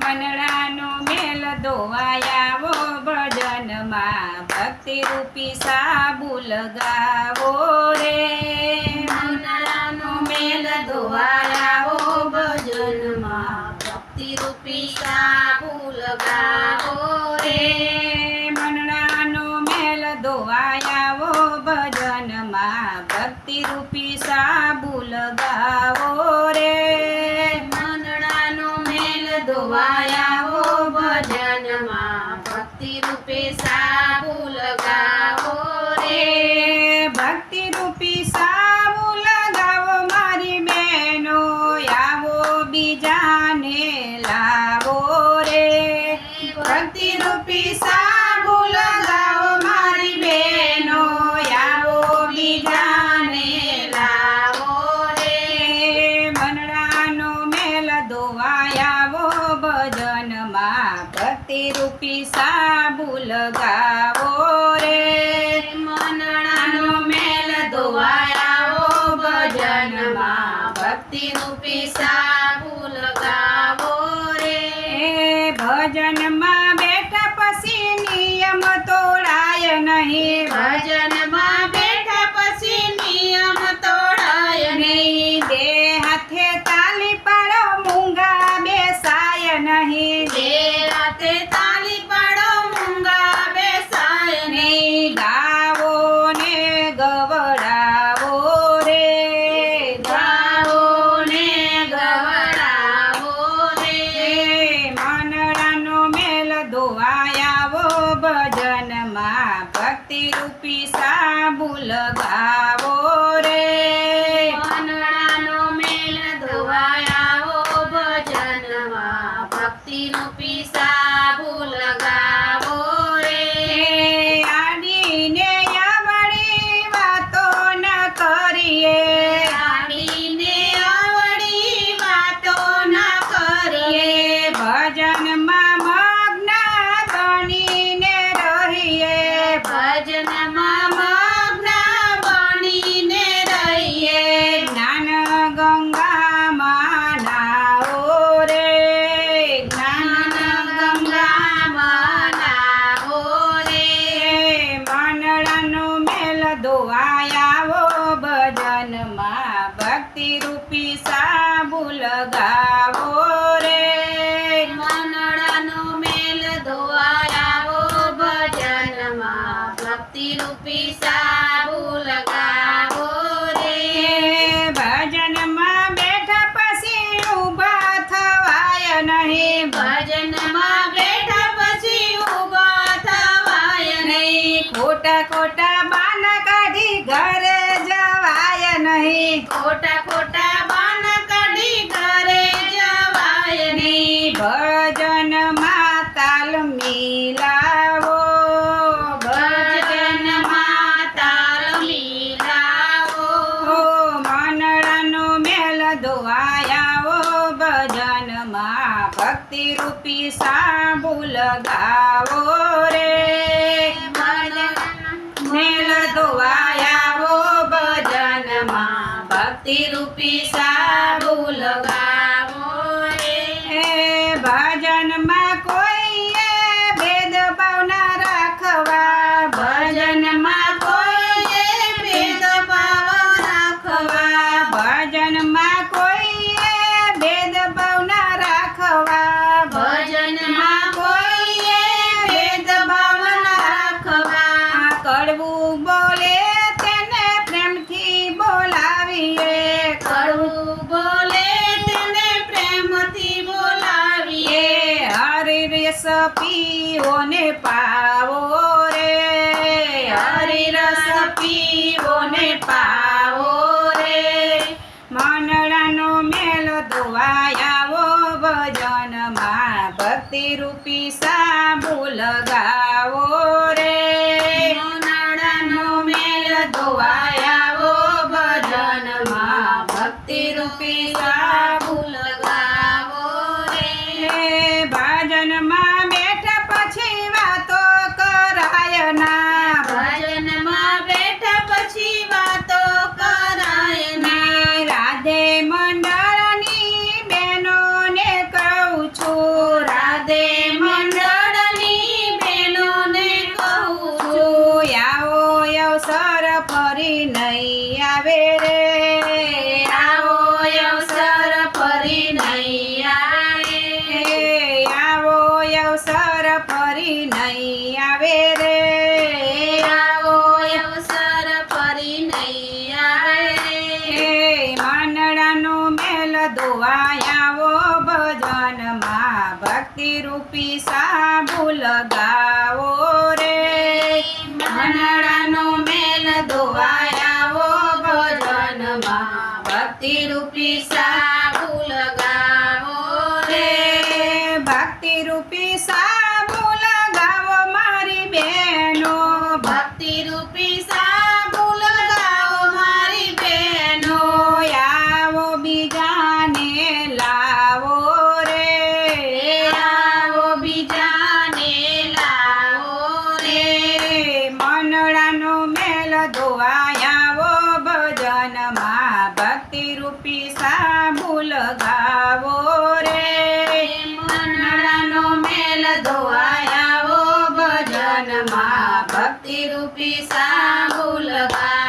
મનડાનો મેલ ધોવાયાવો, ભજનમાં ભક્તિ રૂપી સાબુ લગાવો રે. મનડાનો મેલ ધોવાયાવો, ભજનમાં ભક્તિ રૂપી સાબુ લગાવો રે. મનડાનો મેલ ધોવાયાવો, ભજનમાં ભક્તિ રૂપી સાબુ લગાવો રે. ભક્તિ રૂપે સાબુ લગાવો રે. લગાવો રે મનડાનો મેલ ધોવાયાવો, ભજનમાં ભક્તિ રૂપી સાબુ રે. ભજનમાં બેઠા પછી નિયમ તોડાય નહીં. ભજનમાં ભક્તિ રૂપી સાબુ લગાવો રે. મનડાનો મેલ ધોવાયાવો ભજનમાં ભક્તિ રૂપી સાબુ લગાવો રૂપી સાબુ લગાવો રે. ભજનમાં બેઠા પછી ઊભા થવાય નહીં. ભજનમાં બેઠા પછી ઊભા થવાય નહીં. નહીં ખોટા ખોટા બાના કાઢી ઘરે જવાય નહીં. ખોટા ખોટા ભક્તિ રૂપી સાંભુ લગાવો રે મેલ ધોવાયાવો ભજનમાં ભક્તિ રૂપી સાંભુ લગાવો હરી પીવો ને પાવો રે. હરી રસ ને પાવો રે. મનડાનો મેલ ધોવાયાવો ભજનમાં ભક્તિ રૂપી સાબુ લગાવો રે. મનડાનો મેલ ધોવાયાવો ભજનમાં ભક્તિ રૂપી સાબુ પછી વાતો કરાય રાધે મંડળની બહેનોને કહું છું. રાધે મંડળની બહેનોને કહું છું. આવો અવસર ફરી નહીં આવે આવો અવસર ફરી નહીં આવે. આવો અવસર ફરી નહીં આવે રે. ધોવાયાવો ભજનમાં ભક્તિ રૂપી સાબુ લગાવો રે. મનડાનો મેલ ધોવાયાવો ભજનમાં ભક્તિ રૂપી સાબુ મેલ ધોવાયાવો ભજનમાં ભક્તિ રૂપી સાબુ લગાવો